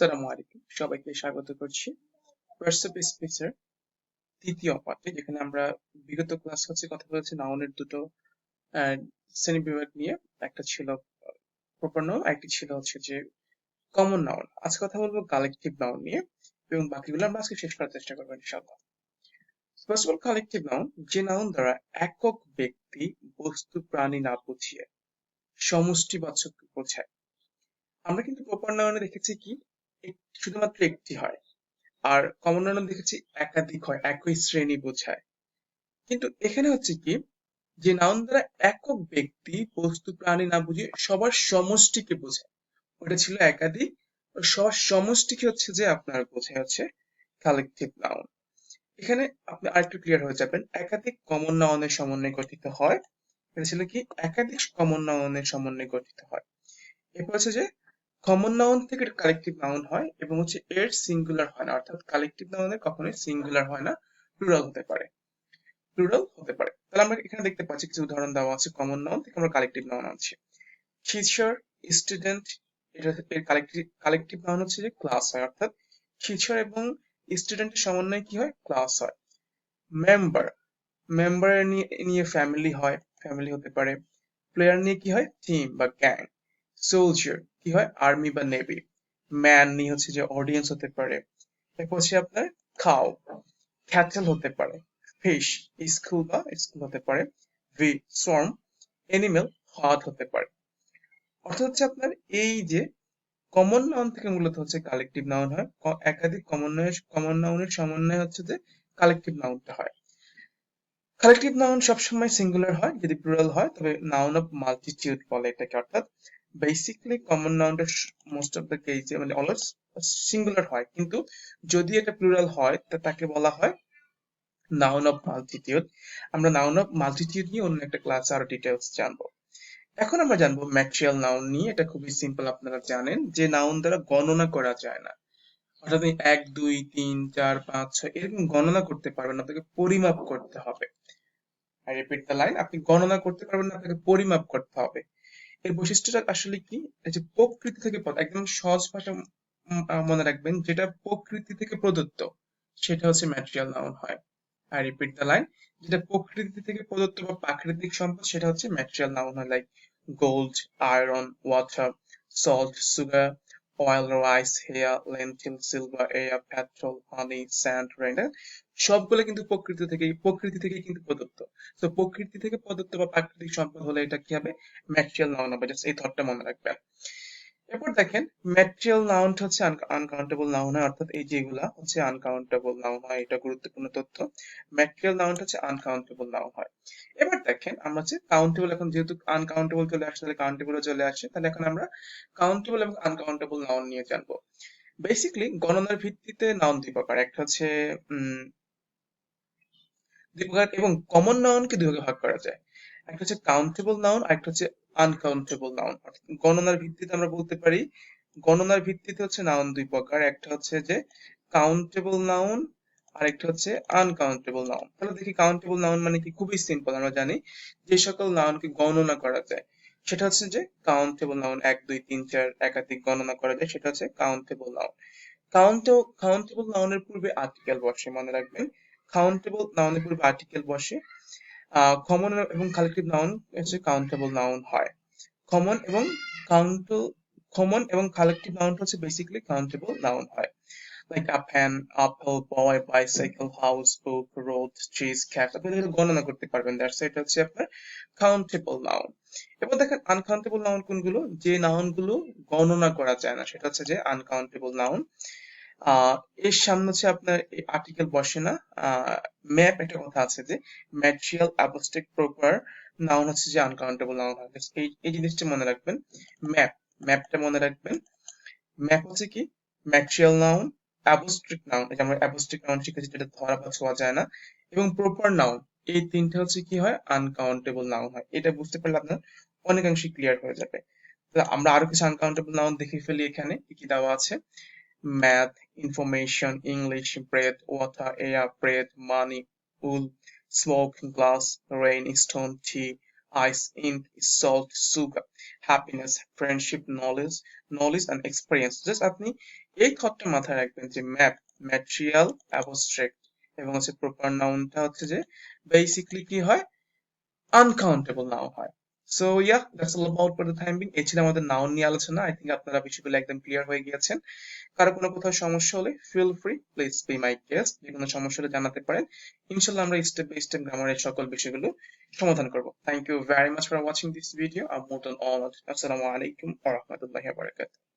আসসালামু আলাইকুম। সবাইকে স্বাগত করছি। হোয়াটসঅ্যাপ স্পেসের তৃতীয় পাঠে, যেখানে আমরা বিগত ক্লাস হচ্ছে কথা বলেছি নাউনের দুটো শ্রেণি বিভাগ নিয়ে। একটা ছিল প্রপার নাউন একটি ছিল হচ্ছে যে কমন নাউন আজ কথা বলব কালেকটিভ নাউন নিয়ে এবং বাকিগুলো আমরা আজকে শেষ করার চেষ্টা করব ইনশাআল্লাহ। First of all collective noun যে নাউন দ্বারা একক ব্যক্তি বস্তু, প্রাণী না বুঝিয়ে সমষ্টিবাচক বোঝায়। আমরা কিন্তু প্রপার নাউনে দেখেছি কি? শুধুমাত্র একটি হয়। আর কমন নাউন দেখেছি, একাধিক হয়, একই শ্রেণি বোঝায়। কিন্তু এখানে হচ্ছে কি, যে নাউন দ্বারা একক ব্যক্তি, বস্তু, প্রাণী না বুঝিয়ে সবার সমষ্টিকে বোঝায়। ওটা ছিল একাধিক সবার সমষ্টিকে হচ্ছে যে আপনার বোঝায় হচ্ছে কালেকটিভ নাউন এখানে আপনি আরেকটু ক্লিয়ার হয়ে যাবেন, একাধিক কমন নাউনের সমন্বয়ে গঠিত হয়। এটা ছিল কি, একাধিক কমন নাউনের সমন্বয়ে গঠিত হয়। এরপর হচ্ছে যে কমন নাউন থেকে কালেকটিভ নাউন হয় এবং হচ্ছে এর সিঙ্গুলার হয় না, অর্থাৎ কালেকটিভ নাউনের কখনোই সিঙ্গুলার হয় না প্লুরাল হতে পারে। প্লুরাল হতে পারে। তাহলে আমরা এখানে দেখতে পাচ্ছি কিছু উদাহরণ দেওয়া আছে কমন নাউন থেকে আমরা কালেকটিভ নাউন আনছি। টিচার স্টুডেন্ট এটা এর কালেকটিভ কালেকটিভ নাউন হচ্ছে যে ক্লাস হয়, অর্থাৎ টিচার এবং স্টুডেন্টের সমন্বয়ে কি হয়? ক্লাস হয়। মেম্বার মেম্বার নিয়ে ফ্যামিলি হয় ফ্যামিলি হতে পারে। প্লেয়ার নিয়ে কি হয়? টিম বা গ্যাং সোলজার কি হয়? আর্মি বা নেভি ম্যান নিয়ে হচ্ছে যে অডিয়েন্স হতে পারে। তারপর হচ্ছে আপনার খাও ক্যাটেল হতে পারে ফিশ স্কুল বা স্কুল হতে পারে ভি সোয়ার্ম এনিমেল হার্ট হতে পারে। অর্থাৎ হচ্ছে আপনার এই যে কমন নাউন থেকে মূলত হচ্ছে কালেকটিভ নাউন হয়। একাধিক কমন কমন নাউনের সমন্বয় হচ্ছে যে কালেকটিভ নাউনটা হয়। কালেকটিভ নাউন সবসময় সিঙ্গুলার হয়, যদি প্লুরাল হয়, তবে নাউন অফ মাল্টিটিউড বলে এটাকে, অর্থাৎ বেসিকলি কমন নাউনটা মোস্ট অফ দ্য কেসে মানে অলওয়েজ সিঙ্গুলার হয়। কিন্তু যদি এটা প্লুরাল হয়, তা তাকে বলা হয় নাউন অফ মাল্টিটিউড আমরা নাউন অফ মাল্টিটিউড নিয়ে অন্য একটা ক্লাসে আরও ডিটেলস জানব। এখন আমরা জানব ম্যাটেরিয়াল নাউন নিয়ে। এটা খুবই সিম্পল আপনারা জানেন যে নাউন দ্বারা গণনা করা যায় না। অর্থাৎ এক, দুই, তিন, চার, পাঁচ, ছয়, এরকম গণনা করতে পারবেন আপনাকে পরিমাপ করতে হবে। আই রিপিট দ্য লাইন আপনি গণনা করতে পারবেন না আপনাকে পরিমাপ করতে হবে। এর বৈশিষ্ট্যটা আসলে কি? এই যে প্রকৃতি থেকে একদম সহজ ভাষা মনে রাখবেন, যেটা প্রকৃতি থেকে প্রদত্ত, সেটা হচ্ছে ম্যাটেরিয়াল নাউন হয়। আই রিপিট দ্য লাইন যেটা প্রকৃতি থেকে প্রদত্ত বা প্রাকৃতিক সম্পদ, সেটা হচ্ছে ম্যাটেরিয়াল নাউন হয় like gold iron water salt sugar oil, rice হেয়া লেন্টিল সিলভার এয়া পেট্রোল হানি স্যান্ড রেনে সবগুলো কিন্তু প্রকৃতি থেকে প্রকৃতি থেকে কিন্তু প্রদত্ত। তো প্রকৃতি থেকে প্রদত্ত বা প্রাকৃতিক সম্পদ হলে এটা কি হবে? ম্যাটেরিয়াল নাউন হবে জাস্ট এই থটটা মনে রাখবেন এরপর দেখেন ম্যাটেরিয়াল নাউন হচ্ছে আনকাউন্টেবল নাউন হয়, অর্থাৎ এই যেগুলা হচ্ছে আনকাউন্টেবল নাউন হয়, এটা গুরুত্বপূর্ণ তথ্য। ম্যাটেরিয়াল নাউন হচ্ছে আনকাউন্টেবল নাউন হয়। এবার দেখেন, আমরা হচ্ছে কাউন্টেবল এখন যেহেতু আনকাউন্টেবল চলে আসে তাহলে কাউন্টেবল চলে আসে তাহলে এখন আমরা কাউন্টেবল এবং আনকাউন্টেবল নাউন নিয়ে জানব। বেসিকলি গণনার ভিত্তিতে নাউন দুই প্রকার, একটা হচ্ছে দুই প্রকার এবং কমন নাউনকে দুই ভাগে ভাগ করা যায়। একটা হচ্ছে কাউন্টেবল নাউন আর একটা হচ্ছে আনকাউন্টেবল নাউন গণনার ভিত্তিতে আমরা বলতে পারি, গণনার ভিত্তিতে হচ্ছে নাউন দুই প্রকার, একটা হচ্ছে যে কাউন্টেবল নাউন আর একটা হচ্ছে আনকাউন্টেবল নাউন তাহলে দেখি কাউন্টেবল নাউন মানে কি? খুবই সিম্পল আমরা জানি যে সকল নাউনকে গণনা করা যায়। সেটা হচ্ছে যে কাউন্টেবল নাউন এক, দুই, তিন, চার একাধিক গণনা করা যায়, সেটা হচ্ছে কাউন্টেবল নাউন কাউন্ট কাউন্টেবল নাউনের পূর্বে আর্টিকেল বসে, মনে রাখবেন। কাউন্টেবল নাউনের পূর্বে আর্টিকেল বসে। কমন এবং কালেকটিভ নাউন হচ্ছে কাউন্টেবল নাউন হয়। কমন এবং কাউন্ট কমন এবং কালেকটিভ নাউন হচ্ছে বেসিক্যালি কাউন্টেবল নাউন হয়। Like a pen, apple, boy, bicycle, house, book, road, trees, cat আপনি এগুলো গণনা করতে পারবেন দ্যাটস এটা হচ্ছে আপনার কাউন্টেবল নাউন এবার দেখেন আনকাউন্টেবল নাউন কোনগুলো? যে নাউনগুলো গণনা করা যায় না সেটা হচ্ছে যে আনকাউন্টেবল নাউন এর সামনে হচ্ছে আপনার আর্টিকেল বসে না। ম্যাপ একটা কথা আছে যে ম্যাটেরিয়াল অ্যাবস্ট্রাক্ট প্রপার নাউন হচ্ছে যে আনকাউন্টেবল নাউন হয় এই এই জিনিসটা মনে রাখবেন। ম্যাপ ম্যাপটা মনে রাখবেন। ম্যাপ হচ্ছে কি? ম্যাটেরিয়াল নাউন অ্যাবস্ট্রিক নাউন এটা আমরা অ্যাবস্ট্রিক নাউন শিখেছি, যেটা ধরা বা ছোঁয়া যায় না। এবং প্রপার নাউন এই তিনটা হচ্ছে কি হয়? আনকাউন্টেবল নাউন হয়। এটা বুঝতে পারলে আপনার অনেকাংশে ক্লিয়ার হয়ে যাবে। আমরা আরও কিছু আনকাউন্টেবল নাউন দেখে ফেলি এখানে। কি দেওয়া আছে? Math, information, English, bread, water, air, bread, money, wool, smoke, glass, rain, stone, tea, ice ink salt sugar happiness friendship knowledge knowledge and experience just আপনি এই থটটা মাথায় রাখবেন যে ম্যাপ ম্যাটেরিয়াল অ্যাবস্ট্রাক্ট এবং হচ্ছে প্রপার নাউনটা হচ্ছে যে বেসিকলি কি হয় আনকাউন্টেবল নাও হয় so yeah that's all about for the time being এই ছিল আমাদের নাউন নিয়ে আলোচনা। আই থিঙ্ক আপনারা বিষয়গুলো একদম ক্লিয়ার হয়ে গিয়েছেন। কারও কোনো কোথাও সমস্যা হলে feel free please be my guest যে কোনো সমস্যা হলে জানাতে পারেন। ইনশাল্লাহ আমরা স্টেপ বাই স্টেপ গ্রামারের সকল বিষয়গুলো সমাধান করব। Thank you very much for watching this video R more than all আসসালামু আলাইকুম ওয়া রাহমাতুল্লাহি ওয়া বারাকাতুহু।